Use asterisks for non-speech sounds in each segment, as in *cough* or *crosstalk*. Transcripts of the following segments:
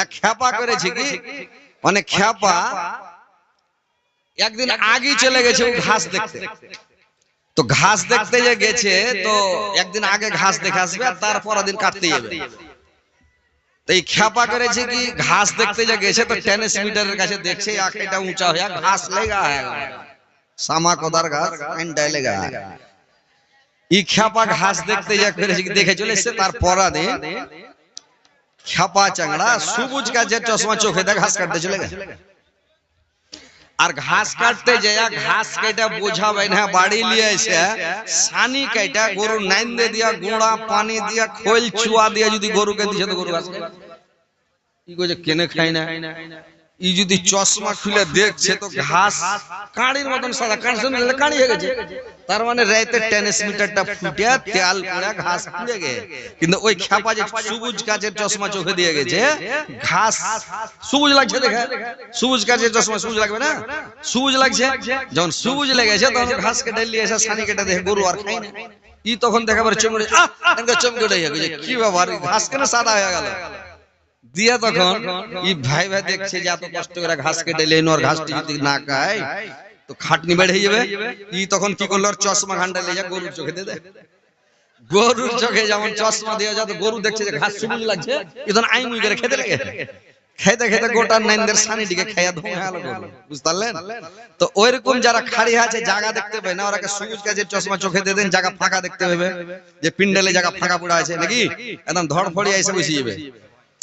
এক খ্যাপা করেছে কি মানে খ্যাপা একদিন আগে চলে গেছে ও ঘাস দেখতে তো ঘাস দেখতে যে গেছে তো একদিন আগে ঘাস দেখে আসবে আর তারপর দিন কাটতে যাবে তো এই খ্যাপা করেছে কি ঘাস দেখতে যে গেছে তো টেনিস মিটারের কাছে দেখছে আখেটা উঁচা হয়ে ঘাস লেগা है। সামা কদার ঘাস এন্ডাই লেগা है ই খ্যাপা ঘাস দেখতে যা করেছে কি দেখে চলে এসছে তার পরা দিন খ্যাপা চাংড়া সবুজ গাছের চশমা চোখে দেখ ঘাস কাটতে চলে গেছে আর ঘাস কাটতে যায় ঘাস কেটে বোঝাবে না বাড়ি লিয়ে এসে সানি কেটে গরু নাইন্দে দিয়া গোড়া পানি দিয়া খোল চুয়া দিয়া যদি গরুকে দিছে তো গরু ঘাস খাবে। ই কইছে কেনে খাই না ই যদি চশমা খুলে দেখছে তো ঘাস কাঁড়ির মতন সাদা কাঁড় শুনে কাঁড়ি হয়ে গেছে তার মানে রাইতে টেনিস মিটারটা ফুটে তেল পুড়ে ঘাস পুড়ে গে কিন্তু ওই খ্যাপা যে সবুজ কাচের চশমা চোখে দিয়ে গেছে ঘাস সবুজ লাগছে দেখে সবুজ কাচের চশমা সবুজ লাগবে না সবুজ লাগছে যখন সবুজ লেগেছে তখন ঘাস কেটে নিয়ে এসে সানি কেটে দেখে গরু আর খাই না ই তখন দেখে আবার চমকে আহ এনকে চমকে উঠে গেছে কি ব্যাপার ঘাস কেন সাদা হয়ে গেল দিয়া তখন ই ভাই ভাই দেখছে যে এত কষ্ট করে ঘাস কেটে লেন ওর ঘাসটি যদি না খায় তো খাটনি বেড়ে যাবে। ই তখন কি করল চশমা নিয়ে যা গরুর চোখে দিয়ে দেয় গরুর চোখে যেমন চশমা দিয়ে গরু দেখছে যে ঘাস লাগছে ইতন আই মুই করে খেতে লাগে। খেতে খেতে গোটা নাইনদের ধোয়া গেল গরু। বুঝতে পারলেন তো ওইরকম যারা খাড়ি আছে জায়গা দেখতে পায় না ওরাকে সবুজ গাছের চশমা চোখে দিয়ে দেন জায়গা ফাঁকা দেখতে পাবে। *laughs* যে পিন্ডালে জায়গা ফাঁকা পড়ে আছে নাকি একদম ধড়ফড়িয়ে এসে বসে যাবে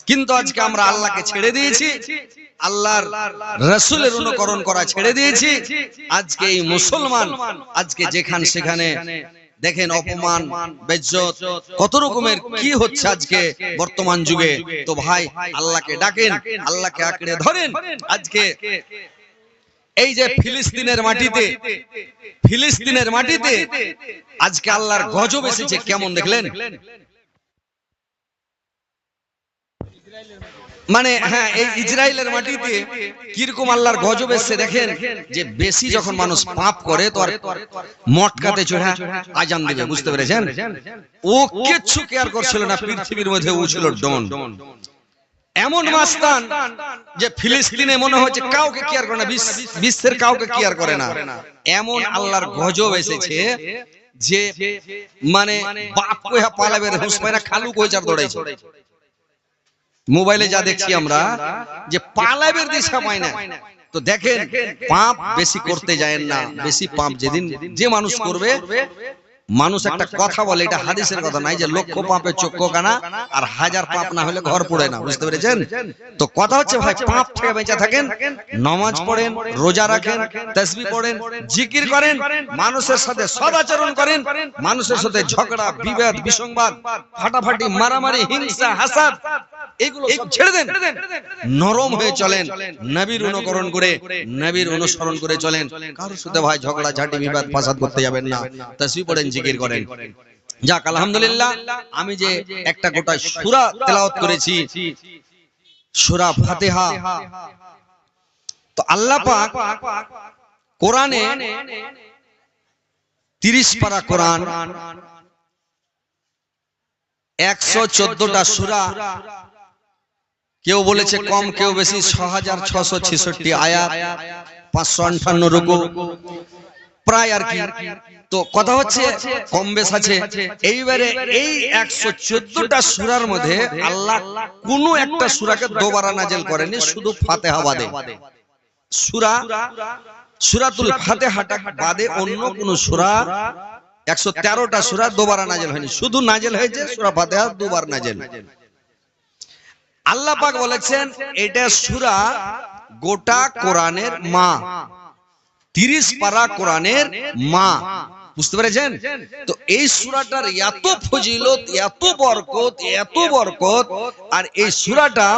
কিন্তু আজকে আমরা আল্লাহকে ছেড়ে দিয়েছি আল্লাহর রসুলের অনুকরণ করা ছেড়ে দিয়েছি। আজকে এই মুসলমান আজকে যেখান সেখানে দেখেন অপমান বেজ্জত কত রকমের কি হচ্ছে আজকে বর্তমান যুগে? তো ভাই আল্লাহকে ডাকেন আল্লাহকে আঁকড়ে ধরেন আজকে। এই যে ফিলিস্তিনের মাটিতে ফিলিস্তিনের মাটিতে আজকে আল্লাহর গজব এসেছে কেমন দেখলেন? মানে হ্যাঁ এই ইসরায়েলের মাটিতে কীরকম আল্লাহর গজব এসছে দেখেন? যে বেশি যখন মানুষ পাপ করে তো আর মটকাতে চড়া আজান দিবে বুঝতে পেরেছেন? ও কিচ্ছু কেয়ার করছিল না পৃথিবীর মধ্যে ও ছিল ডন এমন মাস্তান যে ফিলিস্তিনে মনে হচ্ছে কাউকে কেয়ার করে না বিশ্বের কাউকে কেয়ার করে না। এমন আল্লাহর গজব এসেছে যে মানে বাপ কইয়া পালাবে হুস পায় না খালু চার দৌড়াইছে। মোবাইলে যা দেখছি আমরা যে পালাবের দিশা পায় না। তো দেখেন পাপ বেশি করতে যায় না। বেশি পাপ যেদিন যে মানুষ করবে মানুষ একটা কথা বলে এটা হাদিসের কথা নাই যে লক্ষ পাপে চক্ষ কানা আর হাজার পাপ না হলে ঘর পড়ে না বুঝতে পেরেছেন? তো কথা হচ্ছে ভাই পাপ থেকে বেঁচে থাকেন নামাজ পড়েন রোজা রাখেন তসবি পড়েন জিকির করেন মানুষের সাথে সদাচরণ করেন মানুষের সাথে ঝগড়া বিবাদ বিসংবাদ ফাটাফাটি মারামারি হিংসা হাসাদ এগুলো ছেড়ে দেন। নরম হয়ে চলেন। নবীর অনুকরণ করে নবীর অনুসরণ করে চলেন। কারোর সাথে ভাই ঝগড়া ঝাঁটি বিবাদ ফাসাদ করতে যাবেন না। তসবি পড়েন জিকির করেন। যাক আলহামদুলিল্লাহ আমি যে একটা গোটা সূরা তেলাওয়াত করেছি সূরা ফাতিহা। তো আল্লাহ পাক কোরআনে 30 পারা কোরআন একশো চোদ্দটা সুরা কেউ বলেছে কম, কেউ বেশি, ছ হাজার ছশো ছেষট্টি আয়াত, পাঁচশো আটান্ন রুকু। প্রায় আর কি। তো কথা হচ্ছে, কম বেশ আছে। এইবারে এই একশো চোদ্দটা সুরার মধ্যে আল্লাহ কোন একটা সুরাকে দোবারা নাজেল করেনি, শুধু ফাতেহা বাদে। সুরা, সুরাতুল ফাতেহাটা বাদে অন্য কোন সুরা, একশো তেরোটা সুরা দুবার নাজেল হয়নি। শুধু নাজেল হয়েছে সুরা ফাতেহা দুবার নাজেল। আল্লাহ পাক বলেছেন এটা সুরা গোটা কোরআনের মা। তিরিশ পারা কোরআনের মা। বুঝতে পেরেছেন? তো এই সুরাটার এত ফজিলত এত বরকত এত বরকত আর এই সুরাটা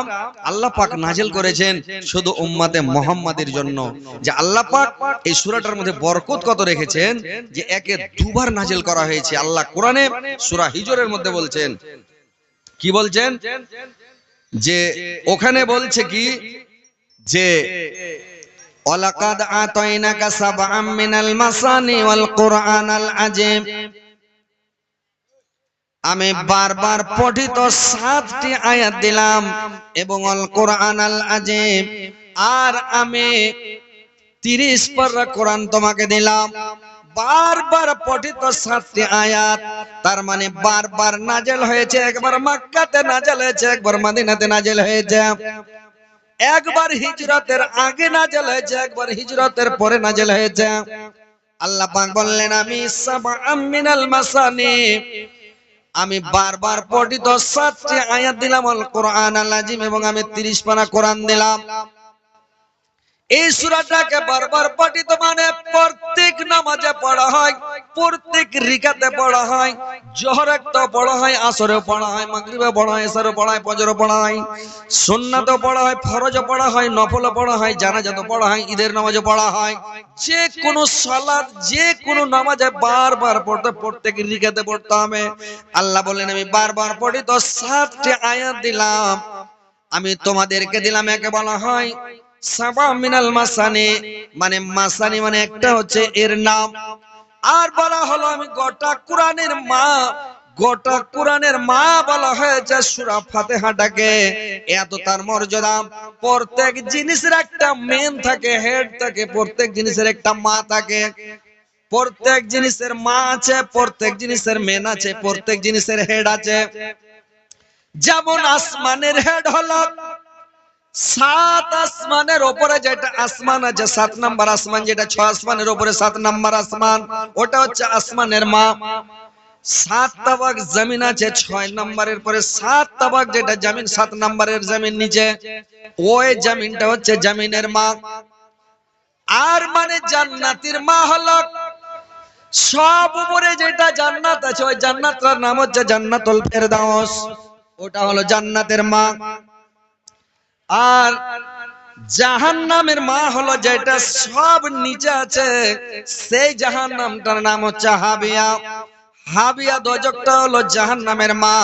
আল্লাহ পাক নাজেল করেছেন শুধু উম্মাতে মোহাম্মদের জন্য। যে আল্লাহ পাক এই সুরাটার মধ্যে বরকত কত রেখেছেন? যে একে দুবার নাজেল করা হয়েছে। আল্লাহ কোরআনে সুরা হিজরের মধ্যে বলছেন। কি বলছেন যে ওখানে বলছে কি? যে মাসানি আমি বারবার পঠিত সাতটি আয়াত দিলাম এবং অল কোরআন আল আজিম আর আমি তিরিশ পারা কোরআন তোমাকে দিলাম। বারবার পঠিত সাতটি আয়াত, তার মানে বারবার নাজেল হয়েছে, একবার মক্কাতে নাজেল হয়েছে, একবার মদিনাতে নাজেল হয়েছে। একবার হিজরতের আগে নাজেল হয়েছে, একবার হিজরতের পরে নাজেল হয়েছে। আল্লাহ পাক বললেন, আমি মিনাল মাসানি। আমি বারবার পঠিত সাতটি আয়াত দিলাম আল কোরআন আল এবং আমি 30 পারা কোরআন দিলাম। এই সূরাটাকে বারবার পঠিত মানে প্রত্যেক নামাজে পড়া হয় প্রত্যেক রিকাতে পড়া হয় জহর একটা পড়া হয় আসরেও পড়া হয় মাগরিবে পড়া হয় এসারও পড়া হয় ফজরও পড়া হয় সুন্নাতও পড়া হয় ফরজও পড়া হয় নফলও পড়া হয় জানাজাতও পড়া হয় ঈদের নামাজে পড়া হয় যে কোনো সালাত যে কোনো নামাজে বারবার পড়তে প্রত্যেক রিকাতে পড়তে হবে আল্লাহ বলেন আমি বারবার পড়ি তো সাতটি আয়াত দিলাম আমি তোমাদেরকে দিলাম একে বলা হয় সাবা মিনাল মাসানি মানে মাসানি মানে একটা হচ্ছে এর নাম। আর বলা হলো আমি গোটা কোরআনের মা, গোটা কোরআনের মা বলা হয়েছে সূরা এত তার মর্যাদা। প্রত্যেক জিনিসের একটা মেন থাকে হেড থাকে, প্রত্যেক জিনিসের একটা মা থাকে। প্রত্যেক জিনিসের মা আছে, প্রত্যেক জিনিসের মেন আছে, প্রত্যেক জিনিসের হেড আছে। যেমন আসমানের হেড হলো সাত আসমানের উপরে যেটা আসমান আছে, সাত নাম্বার আসমান যেটা ছয় আসমানের ওপরে সাত নাম্বার আসমান, ওটা হচ্ছে আসমানের মা। সাত তাবাক জমিন আছে, ছয় নম্বরের পরে সাত তাবাক যেটা জমিন, সাত নম্বরের জমিন নিচে। ওই জমিনটা হচ্ছে জমিনের মা। আর মানে জান্নাতের মা হলো, সব উপরে যেটা জান্নাত আছে, ওই জান্নাতটার নাম হচ্ছে জান্নাতুল ফেরদাউস। ওটা হলো জান্নাতের মা। আর জাহান নামের মা হলো যেটা সব নিচে আছে, সেই জাহান নামটার নাম হচ্ছে হাবিয়া। হাবিয়া দজকটা হলো জাহান নামের মা।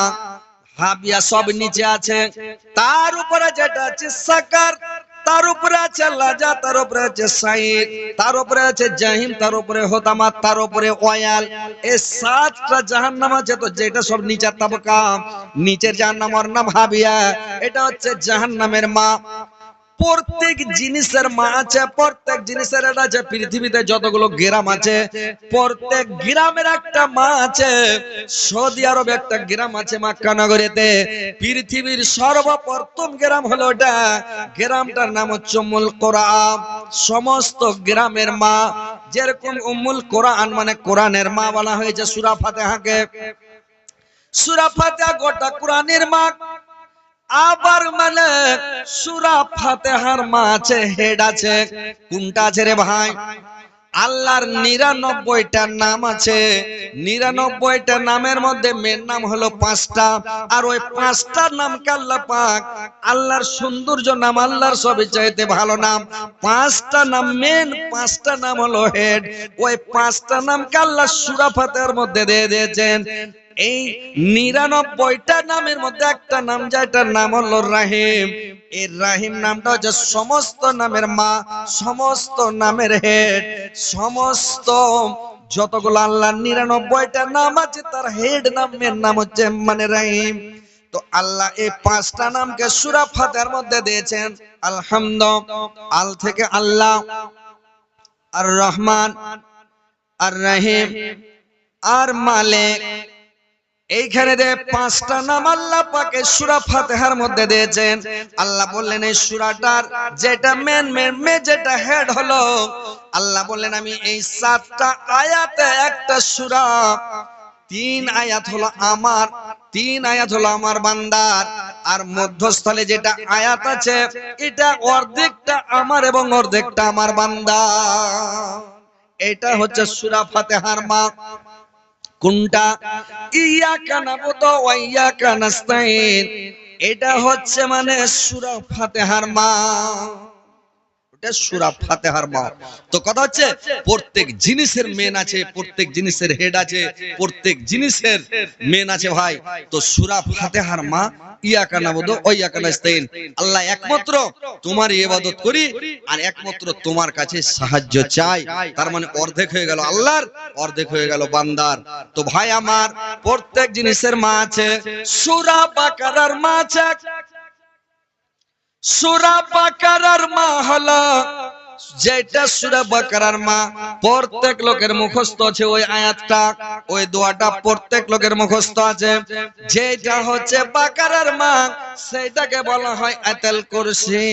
হাবিয়া সব নিচে আছে, তার উপরে যেটা আছে সাকার। তার উপরে আছে লাজা তার উপরে আছে সাইদ, তার উপরে আছে জাহিম, তার উপরে হোতামা, তার উপরে ওয়াল এই সাতটা জাহান্নাম আছে তো যেটা সব নিচের তাবকা। নিচের জাহান্নাম ওর নাম হাবিয়া। এটা হচ্ছে জাহান্নামের মা। প্রত্যেক জিনিসের মা আছে, প্রত্যেক জিনিসের এটা আছে, পৃথিবীতে যতগুলো গ্রাম আছে, প্রত্যেক গ্রামের একটা মা আছে। সৌদি আরবে একটা গ্রাম আছে মাক্কা নগরীতে। পৃথিবীর সর্বপ্রথম গ্রাম হলো ওটা। গ্রামটার নাম হচ্ছে উম্মুল কোরআন। সমস্ত গ্রামের মা, যেরকম উম্মুল কোরআন মানে কোরআনের মা বলা হয়েছে সূরা ফাতিহাকে। সূরা ফাতিহা গোটা কোরআনের মা। আবার মানে সুরা ফাতেহার মা আছে হেড আছে কোনটা আছে রে ভাই? আল্লাহর নিরানব্বইটা নাম আছে। নিরানব্বইটা নামের মধ্যে মেন নাম হলো পাঁচটা। আর ওই পাঁচটা নামকে আল্লাহ পাক আল্লাহর সৌন্দর্য নাম, আল্লাহর সবই চাইতে ভালো নাম। পাঁচটা নাম মেন পাঁচটা নাম হলো হেড ওই পাঁচটা নামকে আল্লাহ সুরা ফাতেহার মধ্যে দিয়ে দিয়েছেন। এই নিরানব্বইটা নামের মধ্যে একটা নাম যেটার নাম হলো রাহিম। এই রাহিম নামটা হচ্ছে সমস্ত নামের মা, সমস্ত নামের হেড, সমস্ত যতগুলো আল্লাহ নিরানব্বইটা নাম আছে, তার হেড নামের নাম হচ্ছে মানে রাহিম। তো আল্লাহ এই পাঁচটা নামকে সুরা ফাতের মধ্যে দিয়েছেন আলহামদ আল থেকে আল্লাহ, আর রহমান, আর রাহিম, আর মালিক। এইখানে দে পাঁচটা নাম আল্লাহ পাকে সুরা ফাতেহার মধ্যে দিয়েছেন। আল্লাহ বললেন, এই সুরাটার যেটা মেন মেন মে যেটা হেড হলো, আল্লাহ বললেন, আমি এই সাতটা আয়াতে একটা সুরা, তিন আয়াত হলো আমার, তিন আয়াত হলো আমার বান্দার, আর মধ্যস্থলে যেটা আয়াত আছে, এটা অর্ধেকটা আমার এবং অর্ধেকটা আমার বান্দা। এটা হচ্ছে সুরা ফাতেহার মা। কোনটা? ইয়াকা নাবুদু ওয়া ইয়াকা নাস্তাইন এটা হচ্ছে মানে সূরা ফাতিহার মা ওটা সুরা ফাতেহার মা তো কথা হচ্ছে, প্রত্যেক জিনিসের মেন আছে, প্রত্যেক জিনিসের হেড আছে, প্রত্যেক জিনিসের মেন আছে ভাই। তো সুরা ফাতেহার মা আল্লাহ একমাত্র তোমার ইবাদত করি, আর একমাত্র তোমার কাছে সাহায্য চাই। তার মানে অর্ধেক হয়ে গেল আল্লাহর, অর্ধেক হয়ে গেল বান্দার। তো ভাই আমার, প্রত্যেক জিনিসের মা আছে, সুরা বাকারার মা আছে সুরা বাকারার মা হলো যেটা সুরা বাকারার মা, প্রত্যেক লোকের মুখস্থ আছে ওই আয়াতটা, ওই দোয়াটা প্রত্যেক লোকের মুখস্থ আছে। যেটা হচ্ছে বাকারার মা সেটাকে বলা হয় আয়াতুল কুরসি।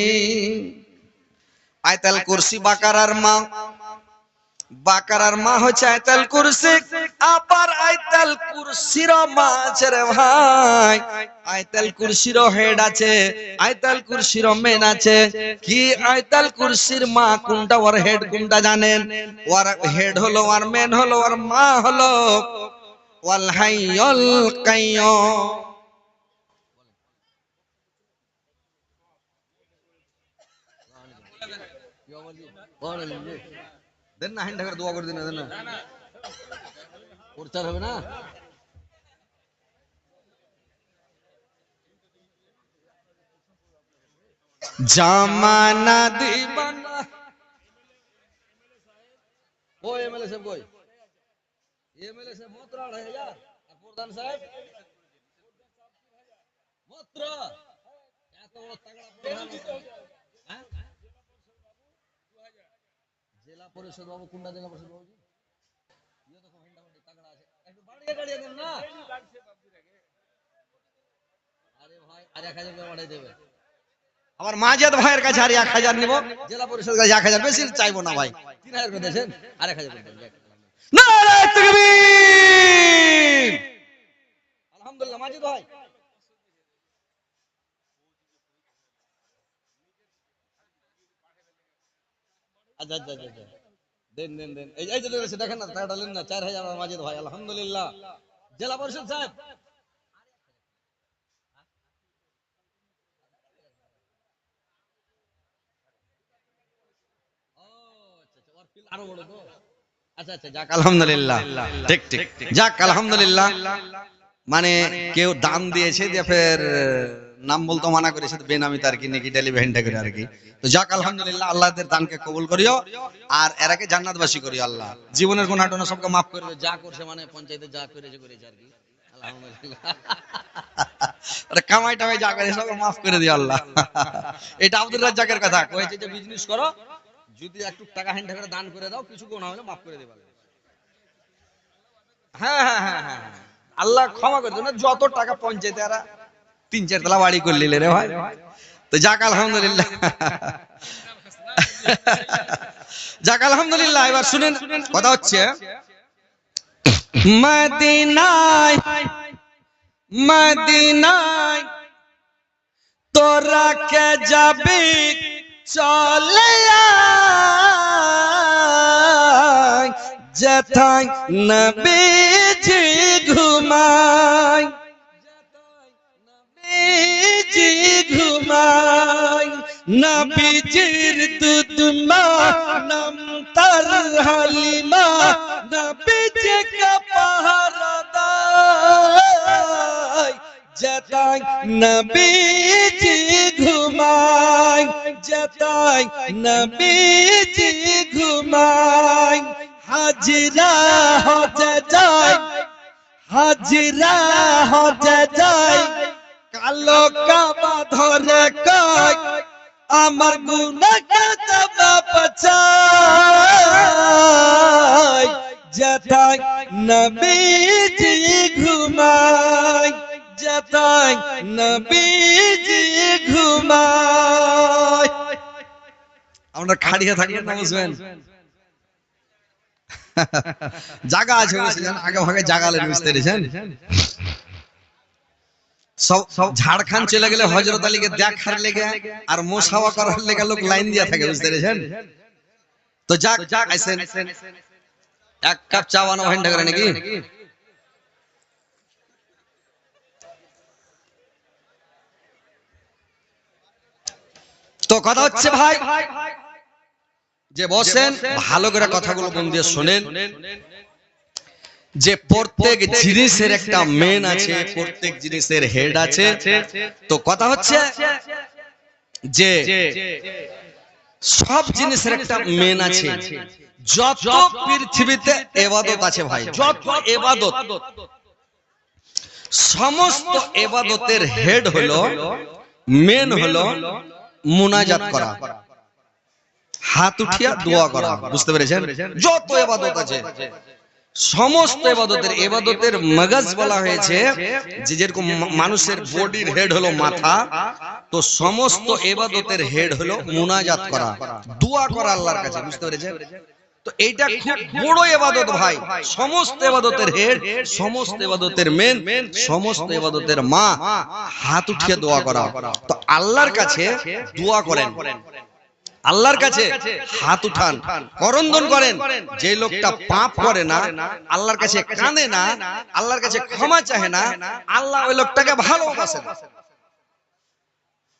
আয়াতুল কুরসি বাকারার মা। বাকারার মা হচ্ছে আয়তাল কুরসি আবার আয়তাল কুরসির মা আছে রে ভাই আয়তাল কুরসির হেড আছে আয়তাল কুরসির মেন আছে কি আয়তাল কুরসির মা কোনটা ওর হেড কোনটা জানেন ওর হেড হলো ওর মেন হলো ওর মা হলো ওয়াল হাইয়ুল কাইয়ুম দেন না হ্যান্ড করে দোয়া করে দিন দেন না প্রচার হবে না জামানা দিবানা ও এমএলএ সাহেব কই এমএলএ সাহেব মাত্র আড়াই হাজার আর প্রধান সাহেব মাত্র এত বড় তাগড়া প্রধান হ্যাঁ জেলা পরিষদ বাবু কোনটা জেলা পরিষদ বাবু ইয়ে তো খুব হিন্ডামান্ডি তাগড়া আছে। একটু বাড়িয়ে গাড়িয়ে দেন না। আরে ভাই আর এক হাজার বাড়িয়ে দেবে। আমার মাজাদ ভাইয়ের কাছে আর এক হাজার নিব। জেলা পরিষদ কাছে এক হাজার বেশি চাইব না ভাই। তিন হাজার করে দিয়েছেন আর এক হাজার আলহামদুলিল্লাহ মাজিদ ভাই। আচ্ছা আচ্ছা আচ্ছা আচ্ছা। দেন দেন দেন। এই এই যে রয়েছে দেখেন না টাকাটা নেন না চার হাজার আমার ভাই আলহামদুলিল্লাহ। জেলা পরিষদ সাহেব। ও, ওর feel আরও বড় তো? যাক আলহামদুলিল্লাহ। ঠিক ঠিক যাক আলহামদুলিল্লাহ। মানে কেউ দান দিয়েছে দিয়ে ফের নাম বলতো মানা করেছে তো বেনামি তার কি, নাকি ডেলিভারিটা করে আর কি। তো যাক, আলহামদুলিল্লাহ, আল্লাহদের দানকে কবুল করিও। আর এরাকে জান্নাতবাসী করিও, আল্লাহ। জীবনের গুনাহ টোনা সবকে মাফ করে যা করছে মানে পঞ্চায়েতে যা করেছে করেছে আর কি। আরে কামাই যা করে মাফ করে দিও, আল্লাহ। এটা আব্দুর রাজ্জাকের কথা। যে বিজনেস করো, যদি একটু টাকা হ্যান্ড করে দান করে দাও, কিছু হলে করে দেবে হ্যাঁ হ্যাঁ হ্যাঁ হ্যাঁ হ্যাঁ। আল্লাহ ক্ষমা করে দেবে যত টাকা পঞ্চায়েতে এরা তিন চার তলা বাড়ি করে নিলে রে ভাই। তো যাক, আলহামদুলিল্লাহ। যাক, আলহামদুলিল্লাহ, এবার শুনেন, কথা হচ্ছে, মদিনায় মদিনায় তোরা কে যাবি চলে যেথায় নবীজি ঘুমায়। ঘুমায় নবীজির দুধ মা নাম তার হালিমা, নবীজি কা পাহারা দেয়। যেতাই নবীজি ঘুমায় যেতাই নবীজি ঘুমায় হাজিরা হতে যায়, হাজিরা হতে যায়। কালো কাবা ধরে কয়, আমার গুনাহ কাবা পচাই যেতাই নবীজি ঘুমায় যেতাই নবীজি ঘুমায়। আমরা খাড়িয়ে থাকবেন না, বুঝবেন? জায়গা আছে, বুঝছেন? আগে ভাগে জাগালে বুঝতে পেরেছেন? সব সব চলে গেলে হজরত আলীকে দেখার লেগে আর মোসাওয়া করার লেগে লোক লাইন দিয়া থাকে বুঝতে পেরেছেন? তো যাক আইসেন। এক কাপ চা বানাবো হেন্ডা করে নাকি? তো কথা হচ্ছে ভাই যে বসেন ভালো করে কথাগুলো মন দিয়ে শোনেন। যে প্রত্যেক জিনিসের একটা মেন আছে প্রত্যেক জিনিসের হেড আছে। তো কথা হচ্ছে যে সব জিনিসের একটা মেন আছে। যত পৃথিবীতে এবাদত আছে ভাই। যত এবাদত। সমস্ত এবাদতের হেড হলো মেন হলো মুনাজাত করা। হাত উঠিয়া দোয়া করা। বুঝতে পেরেছেন? যত এবাদত আছে। সমস্ত এবাদতের এবাদতের মগজ বলা হয়েছে যে যেরকম মানুষের বডির হেড হলো মাথা তো সমস্ত এবাদতের হেড হলো মুনাজাত করা দোয়া করা আল্লাহর কাছে বুঝতে পেরেছেন? তো এইটা খুব বড় এবাদত ভাই। সমস্ত এবাদতের হেড সমস্ত এবাদতের মেন সমস্ত এবাদতের মা হাত উঠিয়ে দোয়া করা। তো আল্লাহর কাছে দোয়া করেন। আল্লাহর কাছে হাত উঠান করন্দন করেন। যে লোকটা পাপ করে না আল্লাহর কাছে কাঁদে না আল্লাহর কাছে ক্ষমা চাহে না আল্লাহ ওই লোকটাকে ভালোবাসে না।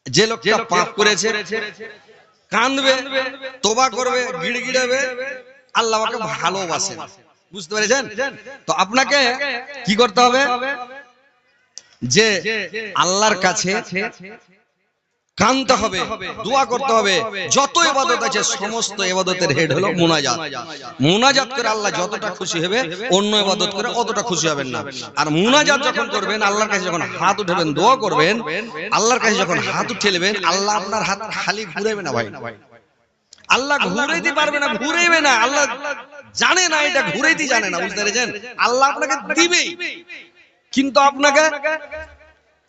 যে লোকটা পাপ করেছে কাঁদবে তোবা করবে গিড়গিড়াবে আল্লাহ ওকে ভালোবাসে বুঝতে পেরেছেন? তো আপনাকে কি করতে হবে? যে আল্লাহর কাছে কানতে হবে দোয়া করতে হবে। যত ইবাদত আছে সমস্ত ইবাদতের হেড হলো মুনাজাত। মুনাজাত। করে আল্লাহ যতটা খুশি হবে অন্য ইবাদত করে অতটা খুশি হবেন না। আর মুনাজাত যখন করবেন আল্লাহর কাছে যখন হাত উঠাবেন দোয়া করবেন আল্লাহর কাছে যখন হাত উঠিয়ে নেবেন আল্লাহ আপনার হাত খালি ঘুরাবে না ভাই। আল্লাহ ঘুরাইতে পারবে না ঘুরাইবে না আল্লাহ জানে না এটা ঘুরাইতে জানে না বুঝতে পেরেছেন? আল্লাহ আপনাকে দিবেই। কিন্তু আপনাকে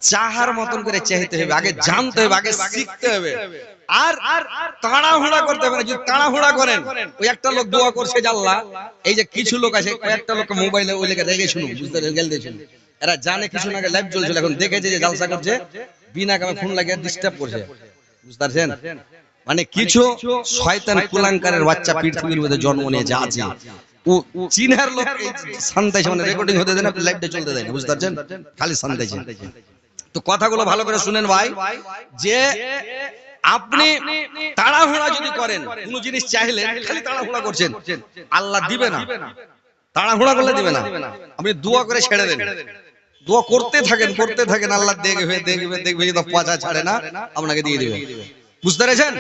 চাহার মতন করে চাইতে হবে আগে জানতে হবে আগে শিখতে হবে আর তাড়াহুড়া করতে হবে যদি তাড়াহুড়া করেন ওই একটা লোক দোয়া করছে যে আল্লাহ এই যে কিছু লোক আছে কয়েকটা লোক মোবাইলে ওই লেগে দেখে শুনুন বুঝতে গেল দেখুন এরা জানে কিছু না লাইভ চলছিল এখন দেখেছে যে জালসা করছে বিনা কামে ফোন লাগিয়ে ডিস্টার্ব করছে। বুঝতে পারছেন? মানে কিছু শয়তান কুলাঙ্কারের বাচ্চা পৃথিবীর মধ্যে জন্ম নিয়েছে আছে ও চীনের লোক এই শান্তাইছে মানে রেকর্ডিং হতে দেয় না লাইভটা চলতে দেয় না বুঝতে পারছেন? খালি শান্তাইছে তো কথাগুলো ভালো করে শুনেন ভাই। যে আপনি তাড়াহুড়া যদি করেন, কোন জিনিস চাইলেন খালি তাড়াহুড়া করছেন। আল্লাহ দিবে না। তাড়াহুড়া করলে দিবে না। আপনি দোয়া করে ছেড়ে দেন। দোয়া করতে থাকেন করতে থাকেন, আল্লাহ দেখবে দেখবে দেখবে যদি পচা ছাড়ে না, আপনাকে দিয়ে দিবে। বুঝতে পেরেছেন?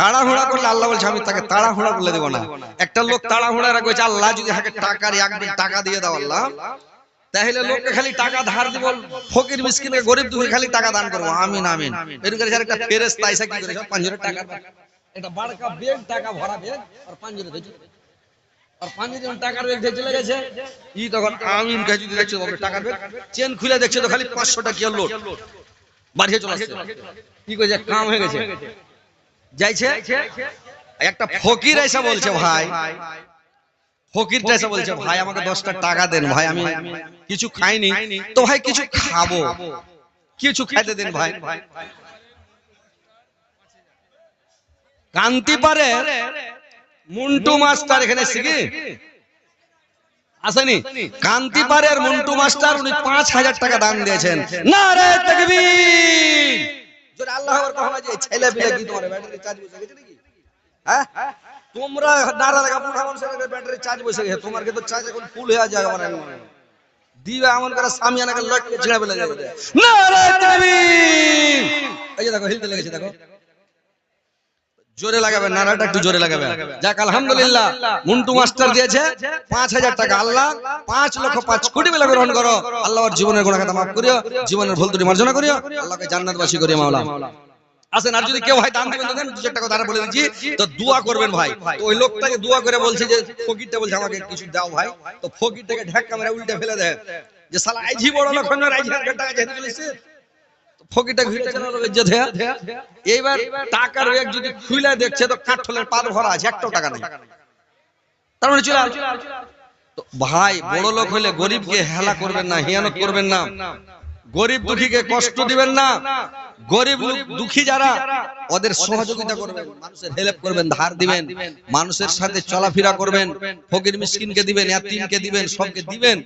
তাড়াহুড়া করলে আল্লাহ বলছে আমি তাকে তাড়াহুড়া করলে দেবো না। একটা লোক তাড়াহুড়া রাখবে আল্লাহ যদি টাকা দিয়ে দাও আল্লাহ। তাহলে লোককে খালি টাকা ধার দিব, ফকির মিসকিনকে গরিব দুঃখী খালি টাকা দান করব। আমিন আমিন। এরকম করে একটা ফেরেশতা আইসা কি পাঁচজনের টাকা এটা বাড়কা টাকা ভরা আর চেন খুলে দেখছে, তো খালি 500 টাকা বাড়িয়ে কি কাম হয়ে গেছে। যাইছে। একটা ফকির এসে বলছে, ভাই ফকিরটা এসে বলছে, ভাই, আমাকে দশটা টাকা দেন, ভাই, আমি কিছু খাইনি। তো ভাই, কিছু খাব। কিছু খাইতে দেন, ভাই। কান্তি পারে, মুন্টু মাস্টার এখানে শিখি আসেনি? কান্তি পারের মুন্টু মাস্টার, উনি পাঁচ হাজার টাকা দান দিয়েছেন। না রে তকবীর আল্লাহ ছেলে পিলে কি তোমার ব্যাটারি চার্জ বসে গেছে নাকি? হ্যাঁ? তোমরা নারা লাগা ব্যাটারি চার্জ বসে গেছে। তোমার চার্জ এখন ফুল হয়ে যায় আমার দিবে এমন করে লটকে যাবে। এই যে দেখো হিলতে লেগেছে, দেখো। জোরে লাগাবে, নারাটা একটু জোরে লাগাবে। যাক, আলহামদুলিল্লাহ, মুন্টু মাস্টার দিয়েছে পাঁচ হাজার টাকা। আল্লাহ পাঁচ লক্ষ পাঁচ কোটি বেলা গ্রহণ করো। আল্লাহর জীবনের গুণা খাতা মাফ করিও, জীবনের ভুল ত্রুটি মার্জনা করিও। আল্লাহকে জান্নাতবাসী করিও মাওলা। আসেন আর যদি কেউ ভাই দান দিবেন দেন দু চার টাকা তারা বলে দিচ্ছি তো দোয়া করবেন ভাই। তো ওই লোকটাকে দোয়া করে বলছে যে ফকিরটা বলছে আমাকে কিছু দাও ভাই। তো ফকিরটাকে ঢাক্কা মেরে উল্টে ফেলে দেয়। যে শালা আইজি বড় লোক হন আইজি টাকা যেতে ফকিরটা ঘুরে চলে এইবার টাকার ব্যাগ যদি খুলে দেখছে তো কাঠলের ভরা আছে একটাও টাকা নেই। তার মানে চলে তো ভাই বড় লোক হলে গরিবকে হেলা করবেন না হিয়ানত করবেন না। গরিব দুঃখীকে কষ্ট দিবেন না। গরিব দুঃখী যারা ওদের সহযোগিতা করবেন মানুষের হেল্প করবেন ধার দিবেন মানুষের সাথে চলাফেরা করবেন ফকির মিসকিনকে দিবেন ইয়াতিমকে দিবেন সবকে দিবেন।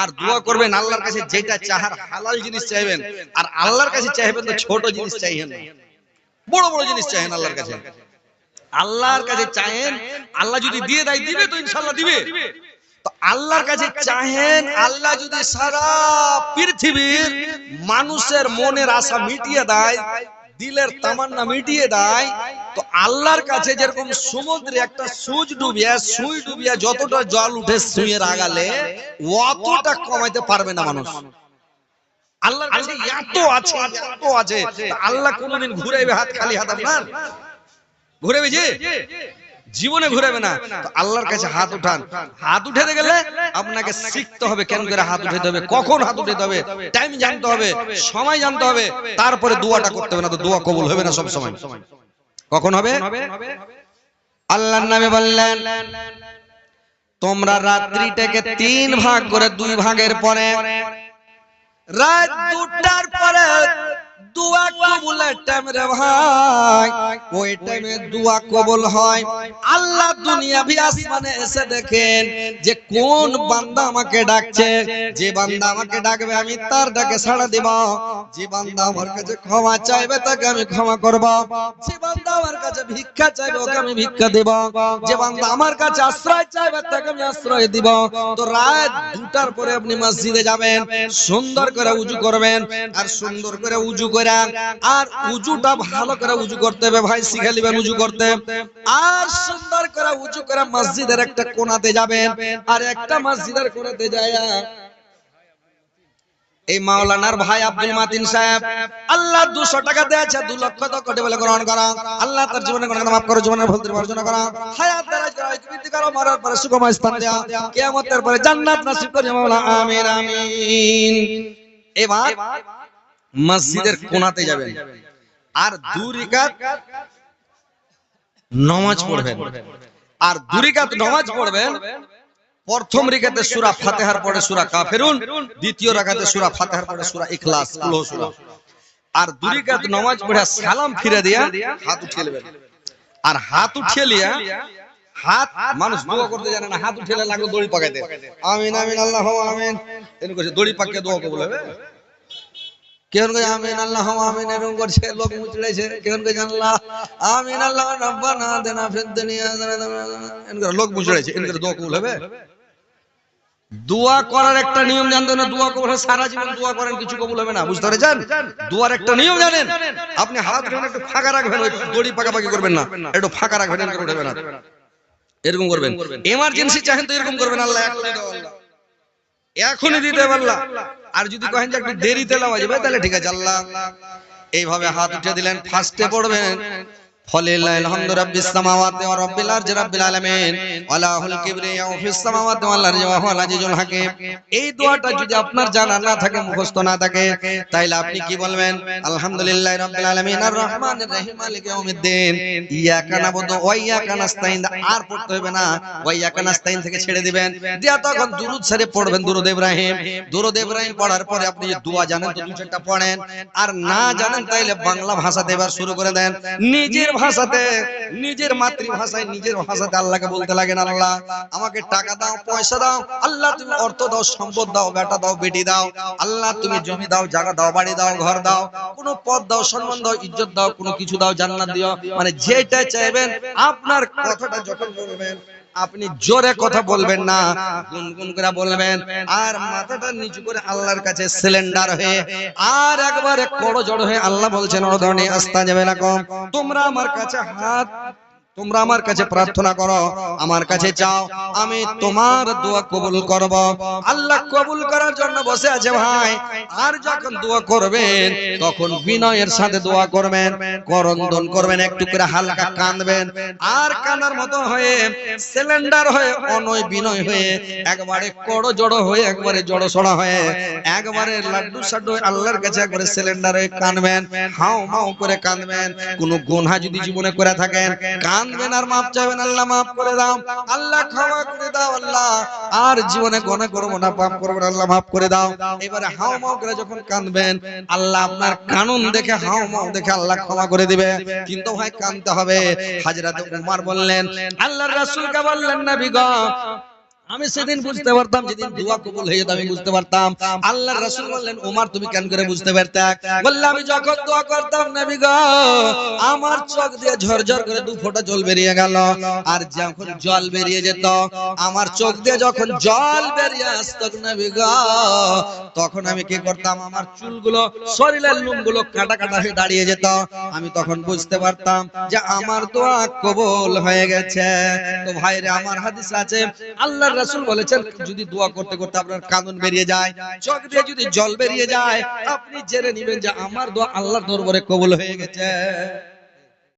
আর দোয়া করবেন আল্লাহর কাছে যেটা চাহার হালাল জিনিস চাইবেন আর আল্লাহর কাছে চাইবেন তো ছোট জিনিস চাইবেন না। বড় বড় জিনিস চাইবেন আল্লাহর কাছে। আল্লাহর কাছে। চাহেন আল্লাহ যদি দিয়ে দেয় দিবে তো ইনশাল্লাহ দিবে। তো আল্লাহর কাছে চাহেন আল্লাহ যদি সারা পৃথিবীর মানুষের মনের আশা মিটিয়ে দেয় দিলের তামান্না মিটিয়ে দেয় তো আল্লাহর কাছে যেরকম সমুদ্রে একটা সুচ ডুবিয়া সুই ডুবিয়া যতটা জল উঠে সুইয়ের আগালে অতটা কমাইতে পারবে না মানুষ। আল্লাহর কাছে এত আছে এত আছে আল্লাহ কোনোদিন ঘুরাইবে হাত খালি হাত আপনার? ঘুরাবে যে? জীবনে ঘুরাবে না। তো আল্লাহর কাছে হাত উঠান। হাত উঠাতে গেলে আপনাকে শিখতে হবে কেন করে হাত উঠাতে হবে কখন হাত উঠাতে হবে টাইম জানতে হবে সময় জানতে হবে তারপরে দোয়াটা করতে হবে না তো দোয়া কবুল হবে না সব সময়। কখন হবে? আল্লাহর নামে বললেন তোমরা রাত্রিটাকে তিন ভাগ করে দুই ভাগের পরে রাত দুটার পরে দোয়া কবুলের টাইম রে ভাই। ওই টাইমে দোয়া কবুল হয়। আল্লাহ দুনিয়া ভি আসমানে এসে দেখেন যে কোন বান্দা আমাকে ডাকছে। যে বান্দা আমাকে ডাকবে, আমি তার ডাকে সাড়া দিব। যে বান্দা আমার কাছে ক্ষমা চাইবে, তাকে আমি ক্ষমা করব। যে বান্দা আমার কাছে ভিক্ষা চাইবে, ওকে আমি ভিক্ষা দেব। যে বান্দা আমার কাছে আশ্রয় চাইবে, তাকে আমি আশ্রয় দিব। তো রাত দুটার পরে আপনি মসজিদে যাবেন, সুন্দর করে উজু করবেন। আর সুন্দর করে উজু করে মাওলানার ভাই আব্দুল মাতিন সাহেব, আল্লাহ দুশো টাকা দিয়েছে, দু লক্ষ তো কোটি বলে গ্রহণ করা। আল্লাহ তার জীবনে কোনো মাফ করো, জীবনের ভুল বর্জন করা। মরার পরে সুখময় স্থান দেয়া। কিয়ামতের পরে জান্নাত নসিব করে মাওলা আমিন আমিন। এবার মসজিদের কোণাতে যাবেন। আর দু রিকাত নামাজ পড়বেন। আর দু রিকাত নামাজ পড়বেন। প্রথম রিকাতে সূরা ফাতিহার পরে সূরা কাফিরুন। দ্বিতীয় রাকাতে সূরা ফাতিহার পরে সূরা ইখলাস। কুল সূরা আর দু রিকাত নামাজ পড়ে সালাম ফিরে দিয়া হাত উঠিয়ে নেবেন। আর হাত উঠিয়ে লিয়া হাত মানুষ দোয়া করতে জানে না হাত উঠিয়ে লাগল দড়ি পাকাইতে আমিন আমিন আল্লাহ আমিন। এরকম দড়ি পাকিয়ে দোয়া কবুল হবে। কেউ কে আমিন আল্লাহ আমিন এরকম করছে লোক মুচড়েছে কেউ কে আল্লাহ আমিন আল্লাহ রব্বানা দেনা ফিদ দুনিয়া এনকে লোক মুচড়েছে এনকে দোয়া কবুল হবে? দোয়া করার একটা নিয়ম জানতেন না দোয়া কবুল সারা জীবন দোয়া করেন কিছু কবুল হবে না বুঝতে পেরেছেন? দোয়ার একটা নিয়ম জানেন আপনি হাত একটু ফাঁকা রাখবেন ওই দড়ি পাকাপাকি করবেন না একটু ফাঁকা রাখবেন উঠবে না এরকম করবেন। এমার্জেন্সি চাহেন তো এরকম করবেন আল্লাহ এখনই আল্লাহ। এখনই দিতে পারলা আর যদি কহেন যে একটু দেরিতে লাওয়া যাবে তাহলে ঠিক আছে আল্লাহ। এইভাবে হাত উঠে দিলেন ফার্স্টে পড়বেন। ফলিল্লাহি আলহামদু রাব্বিস সামাওয়াতি ওয়া রাব্বিল আরজি রাব্বিল আলামিন। ওয়ালাহুল কিবরিয়া ফিস সামাওয়াতি ওয়াল আরজি ওয়া হুয়াল আজিজুল হাকীম। এই দোয়াটা যদি আপনার জানা না থাকে মুখস্থ না থাকে তাইলে আপনি কি বলবেন? আলহামদুলিল্লাহি রাব্বিল আলামিন। আর রহমানির রহিম মালিক ইয়াউমিদ্দিন। ইয়াকা নাবুদু ওয়া ইয়াকা নাস্তাইন আর পড়তে হবে না। ওয়া ইয়াকা নাস্তাইন থেকে ছেড়ে দিবেন। দিয়া তখন দুরুদ সারে পড়বেন দুরুদ ইব্রাহিম। দুরুদ ইব্রাহিম পড়ার পরে আপনি যে দোয়া জানেন তো চারটা পড়েন। আর না জানেন তাইলে বাংলা ভাষাতে এবার শুরু করে দেন। নিজের ভাষাতে নিজের মাতৃভাষায় নিজের ভাষাতে আল্লাহকে বলতে লাগেন আল্লাহ। আমাকে টাকা দাও পয়সা দাও আল্লাহ তুমি অর্থ দাও সম্পদ দাও বেটা দাও বেটি দাও আল্লাহ তুমি জমি দাও জায়গা দাও বাড়ি দাও ঘর দাও কোন পদ দাও সম্মান দাও ইজ্জত দাও কোনো কিছু দাও জান্নাত দিও। মানে যেটা চাইবেন আপনার কথাটা যখন বলবেন আপনি জোরে কথা বলবেন না, গুনগুন করে বলবেন। আর মাথাটা নিচু করে আল্লাহর কাছে সিলিন্ডার হয়ে, আর একবারে করো জড় হয়ে আল্লাহ বলছেন অধরণী আস্তা যাবে না কম তোমরা আমার কাছে হাত তোমরা আমার কাছে প্রার্থনা করো আমার কাছে চাও আমি তোমার দোয়া কবুল করব। আল্লাহ কবুল করার জন্য বসে আছে ভাই। আর যখন দোয়া করবেন তখন বিনয়ের সাথে দোয়া করবেন করন্দন করবেন একটু করে হালকা কাঁদবেন। আর কান্নার মতো হয়ে সিলিন্ডার হয়ে অনয় বিনয় হয়ে একবারে কড়ো জড়ো হয়ে একবারে জড়ো সড়া হয়ে একবারে লাড্ডু সাড্ডু আল্লাহর কাছে একবারে সিলিন্ডার হয়ে কাঁদবেন। হাও মাও করে কাঁদবেন। কোনো গুনহা যদি জীবনে করে থাকেন কাঁদবেন আর মাপ চাইবেন, আল্লাহ মাফ করে দাও। আল্লাহ ক্ষমা করে দাও, আল্লাহ। আর জীবনে গনে করব না পাপ করব না আল্লাহ মাফ করে দাও। এবারে হাও মাও করে যখন কাঁদবেন, আল্লাহ আপনার কানুন দেখে হাও মাও দেখে আল্লাহ ক্ষমা করে দিবে। কিন্তু ভাই, কাঁদতে হবে। হাজরাত উমার বললেন, আল্লাহর রাসূলকে বললেন, নবী গো আমি সেদিন বুঝতে পারতাম যেদিন দোয়া কবুল হয়ে যেত আমি বুঝতে পারতাম। আল্লাহর রাসূল বললেন ওমর তুমি কেন করে বুঝতে পারতে? বললাম আমি যখন দোয়া করতাম নবী গো আমার চোখ দিয়ে ঝরঝর করে দু ফোঁটা জল বেরিয়ে গেল। আর যখন জল বেরিয়ে যেত আমার চোখ দিয়ে যখন জল বেরিয়ে আসতো নবী গো তখন আমি কি করতাম? আমার চুলগুলো শরীরের লোমগুলো কাটা কাটা হয়ে দাঁড়িয়ে যেত। আমি তখন বুঝতে পারতাম যে আমার দোয়া কবুল হয়ে গেছে। তো ভাইরে আমার হাদিস আছে আল্লাহর রাসূল বলেছেন, যদি দোয়া করতে করতে আপনার কাঁদন বেরিয়ে যায়, চোখ দিয়ে যদি জল বেরিয়ে যায়, আপনি জেনে নেবেন যে আমার দোয়া আল্লাহর দরবারে কবুল হয়ে গেছে।